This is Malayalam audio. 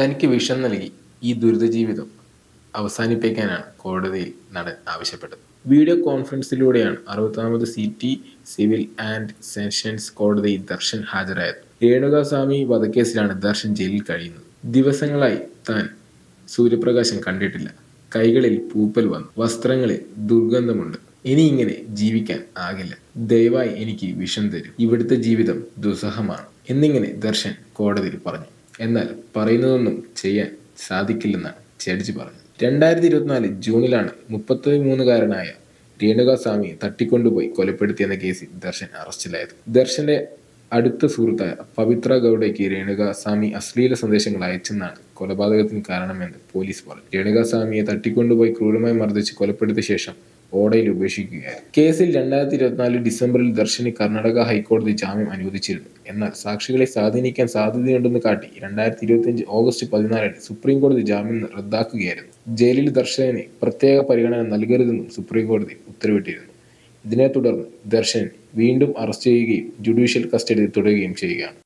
തനിക്ക് വിഷം നൽകി ഈ ദുരിത ജീവിതം അവസാനിപ്പിക്കാനാണ് കോടതിയിൽ നടൻ ആവശ്യപ്പെട്ടത്. വീഡിയോ കോൺഫറൻസിലൂടെയാണ് അറുപത്താമത് സിറ്റി സിവിൽ ആൻഡ് സെഷൻസ് കോടതിയിൽ ദർശൻ ഹാജരായത്. രേണുകാസ്വാമി വധക്കേസിലാണ് ദർശൻ ജയിലിൽ കഴിയുന്നത്. ദിവസങ്ങളായി താൻ സൂര്യപ്രകാശം കണ്ടിട്ടില്ല. കൈകളിൽ പൂപ്പൽ വന്നു. വസ്ത്രങ്ങളിൽ ദുർഗന്ധമുണ്ട്. ഇനി ഇങ്ങനെ ജീവിക്കാൻ ആകില്ല. ദയവായി എനിക്ക് വിഷം തരും. ഇവിടുത്തെ ജീവിതം ദുസ്സഹമാണ്. എന്നിങ്ങനെ ദർശൻ കോടതിയിൽ പറഞ്ഞു. എന്നാൽ പറയുന്നതൊന്നും ചെയ്യാൻ സാധിക്കില്ലെന്നാണ് ജഡ്ജി പറഞ്ഞത് രണ്ടായിരത്തി ഇരുപത്തിനാല് ജൂണിലാണ് മുപ്പത്തി മൂന്നുകാരനായ രേണുകാസ്വാമി തട്ടിക്കൊണ്ടുപോയി കൊലപ്പെടുത്തിയെന്ന കേസിൽ ദർശൻ അറസ്റ്റിലായത്. ദർശന്റെ അടുത്ത സുഹൃത്തായ പവിത്ര ഗൗഡയ്ക്ക് രേണുകാസ്വാമി അശ്ലീല സന്ദേശങ്ങൾ അയച്ചെന്നാണ് കൊലപാതകത്തിന് കാരണമെന്ന് പോലീസ് പറഞ്ഞു. രേണുകാസ്വാമിയെ തട്ടിക്കൊണ്ടുപോയി ക്രൂരമായി മർദ്ദിച്ച് കൊലപ്പെടുത്തിയ ശേഷം ഓടയിൽ ഉപേക്ഷിക്കുകയായിരുന്നു. കേസിൽ രണ്ടായിരത്തി ഇരുപത്തിനാല് ഡിസംബറിൽ ദർശന് കർണാടക ഹൈക്കോടതി ജാമ്യം അനുവദിച്ചിരുന്നു. എന്നാൽ സാക്ഷികളെ സ്വാധീനിക്കാൻ സാധ്യതയുണ്ടെന്ന് കാട്ടി രണ്ടായിരത്തി ഇരുപത്തിയഞ്ച് ഓഗസ്റ്റ് പതിനാലിന് സുപ്രീം കോടതി ജാമ്യം റദ്ദാക്കുകയായിരുന്നു. ജയിലിൽ ദർശനെ പ്രത്യേക പരിഗണന നൽകരുതെന്നും സുപ്രീം കോടതി ഉത്തരവിട്ടിരുന്നു. ഇതിനെ തുടർന്ന് ദർശൻ വീണ്ടും അറസ്റ്റ് ചെയ്യുകയും ജുഡീഷ്യൽ കസ്റ്റഡിയിൽ തുടരുകയും ചെയ്യുകയാണ്.